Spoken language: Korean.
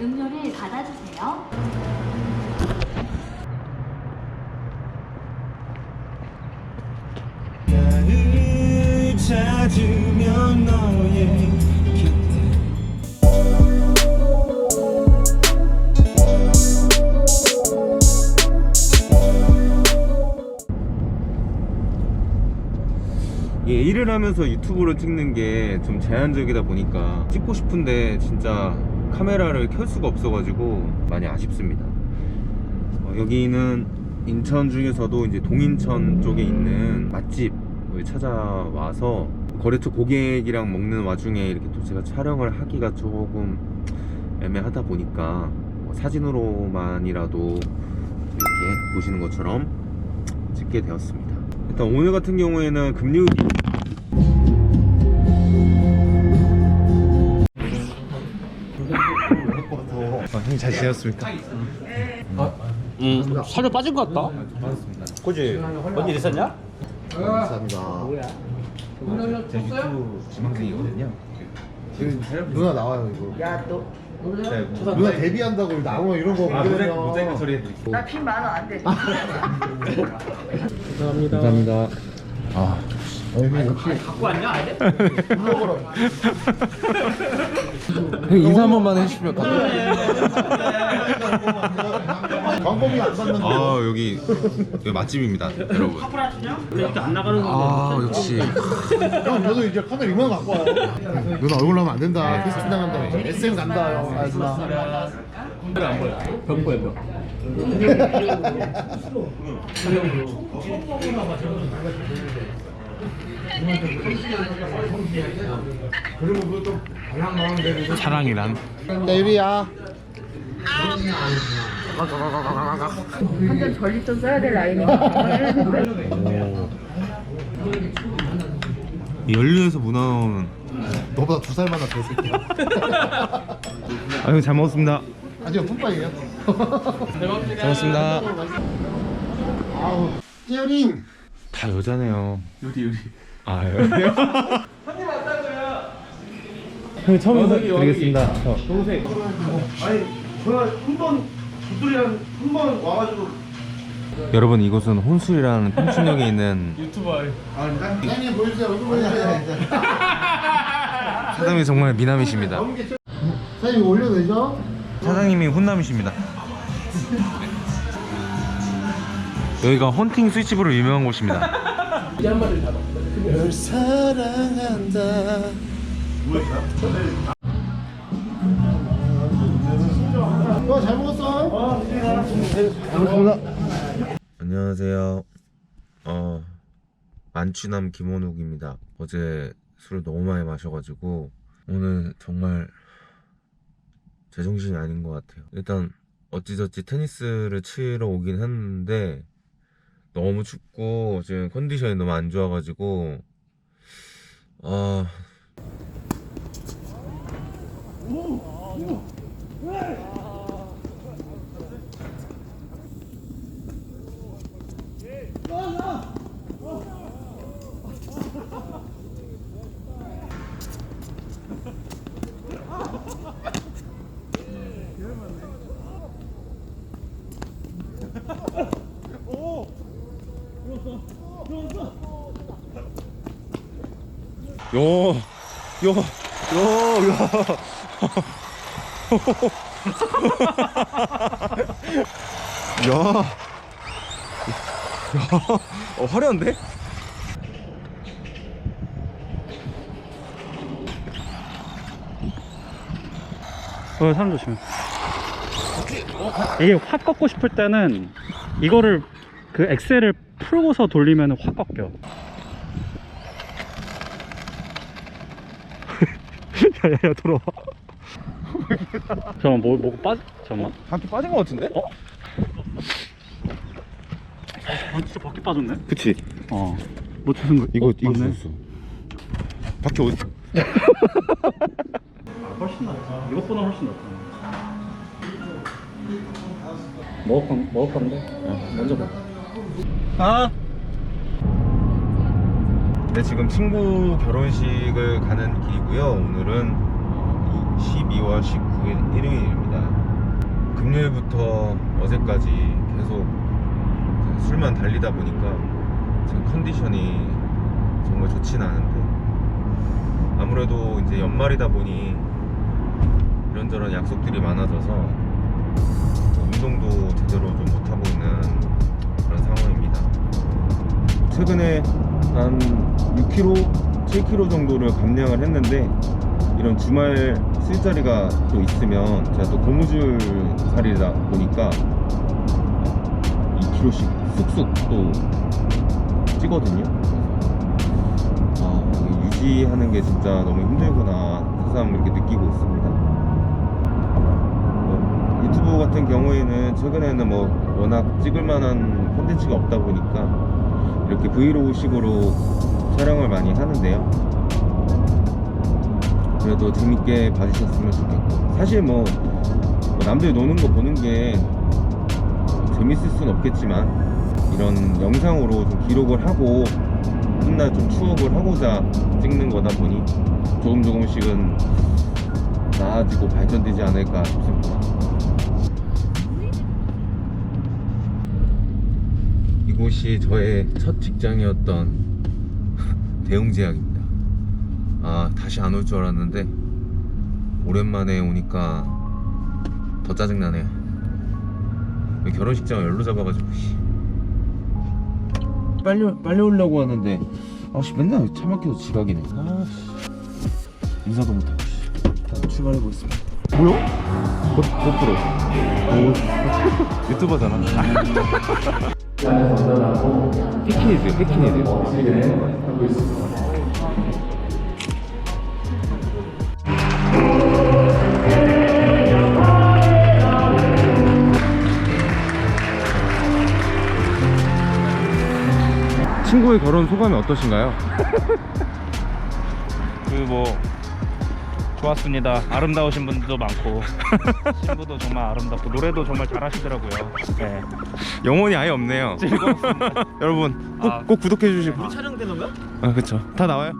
음료를 받아주세요. 나를 찾으면 너의 예, 일을 하면서 유튜브를 찍는 게 좀 제한적이다 보니까 찍고 싶은데 진짜 카메라를 켤 수가 없어가지고 많이 아쉽습니다. 어, 여기는 인천 중에서도 이제 동인천 쪽에 있는 맛집을 찾아와서 거래처 고객이랑 먹는 와중에 이렇게 또 제가 촬영을 하기가 조금 애매하다 보니까 뭐 사진으로만이라도 이렇게 보시는 것처럼 찍게 되었습니다. 일단 오늘 같은 경우에는 금요일 어, 형님 잘 지냈습니까? 음, 살도 빠진 것 같다. 그지? 뭔일 있었냐? 제 유튜브 지망생이거든요. 누나 나와요 이거 네, 누나 데뷔한다고 나오면 이런 거 아, 보게 모자이크, 되면 모자이크 처리 해드릴게요. 나빚 많아 안 돼. 감사합니다. 아, 아니 역시 갖고 왔냐, 아예? 형 인사 한 번만 해주시면 광범위 안 받는 거아 여기, 여기 맛집입니다, 여러분. 이렇게 안 나가는 거. 아 역시 형 저도 이제 카메라 이만 갖고 와요 누나 얼굴 나오면 안 된다 캐스팅 당한다 SM 간다 형 아, 누나 벽 보여, 벽. 사랑이란? 네 유리야. 한잔 전립선 써야 될 나이니. 연류에서 무 나오면 너보다 두 살 많아 저 새끼야 아형잘 먹었습니다. 아직 뿜빠이에요? 잘 먹었습니다. 아우 띠어링 다 여자네요. 요리 요리. 아 여리요? 형 처음 인사드리겠습니다. 동생. 여러분 이곳은 혼술이라는 평촌역에 있는 사장님 보여주세요 얼굴 보여주세요 사장님이 정말 미남이십니다. 사장님 이거 올려도 되죠? 사장님이 훈남이십니다. 여기가 헌팅 스위치브로 유명한 곳입니다. 널 사랑한다 어, 잘 먹었어? 잘 먹었습니다. 안녕하세요. 어 만취남 김원욱입니다. 어제 술을 너무 많이 마셔가지고 오늘 정말 제정신이 아닌 것 같아요. 일단 어찌저찌 테니스를 치러 오긴 했는데 너무 춥고 지금 컨디션이 너무 안 좋아가지고 아 요, 요, 요, 요. 야, 야, 어, 화려한데? 어, 사람 조심해. 이게 확 꺾고 싶을 때는 이거를 그 엑셀을 풀고서 돌리면 확 꺾여. 야야야 돌아와. 잠깐만 뭐 뭐가 빠져? 잠깐만. 바퀴 빠진 것 같은데? 어? 아 진짜 바퀴 빠졌네. 그치? 어. 못 찾은 거. 이거, 어, 이거 맞네. 줬어. 바퀴 어디? 훨씬 낫다. 이것보다 훨씬 낫다. 먹을 건 먹을 건데. 어, 먼저 먹. 아. 네, 지금 친구 결혼식을 가는 길이고요. 오늘은 12월 19일 일요일입니다. 금요일부터 어제까지 계속 술만 달리다 보니까 지금 컨디션이 정말 좋진 않은데 아무래도 이제 연말이다 보니 이런저런 약속들이 많아져서 운동도 제대로 좀 못하고 있는 그런 상황입니다. 최근에 한 6kg, 7kg 정도를 감량을 했는데 이런 주말 술자리가 또 있으면 제가 또 고무줄 살이다 보니까 2kg씩 쑥쑥 또 찌거든요. 아, 유지하는 게 진짜 너무 힘들구나 새삼 이렇게 느끼고 있습니다. 뭐, 유튜브 같은 경우에는 최근에는 뭐 워낙 찍을 만한 콘텐츠가 없다 보니까 이렇게 브이로그식으로 촬영을 많이 하는데요. 그래도 재밌게 봐주셨으면 좋겠고 사실 뭐, 뭐 남들 노는 거 보는 게 재밌을 순 없겠지만 이런 영상으로 좀 기록을 하고 훗날 좀 추억을 하고자 찍는 거다 보니 조금 조금씩은 나아지고 발전되지 않을까 싶습니다. 이곳이 저의 첫 직장이었던 대웅제약입니다. 아 다시 안 올 줄 알았는데 오랜만에 오니까 더 짜증나네요. 왜 결혼식장을 열로 잡아가지고 씨. 빨리 빨리 오려고 하는데 아씨 맨날 차 막혀서 지각이네. 아씨 인사도 못하고 씨. 일단 출발해 보겠습니다. 뭐야? 고, 고프로. 오 유튜버잖아. 패키니드 패키니드. 친구의 결혼 소감이 어떠신가요? 그 뭐 좋았습니다. 아름다우신 분들도 많고 신부도 정말 아름답고 노래도 정말 잘하시더라고요. 네. 영혼이 아예 없네요. 여러분 꼭, 아. 꼭 구독해 주시고. 촬영되는 거야? 아 그쵸. 다 나와요.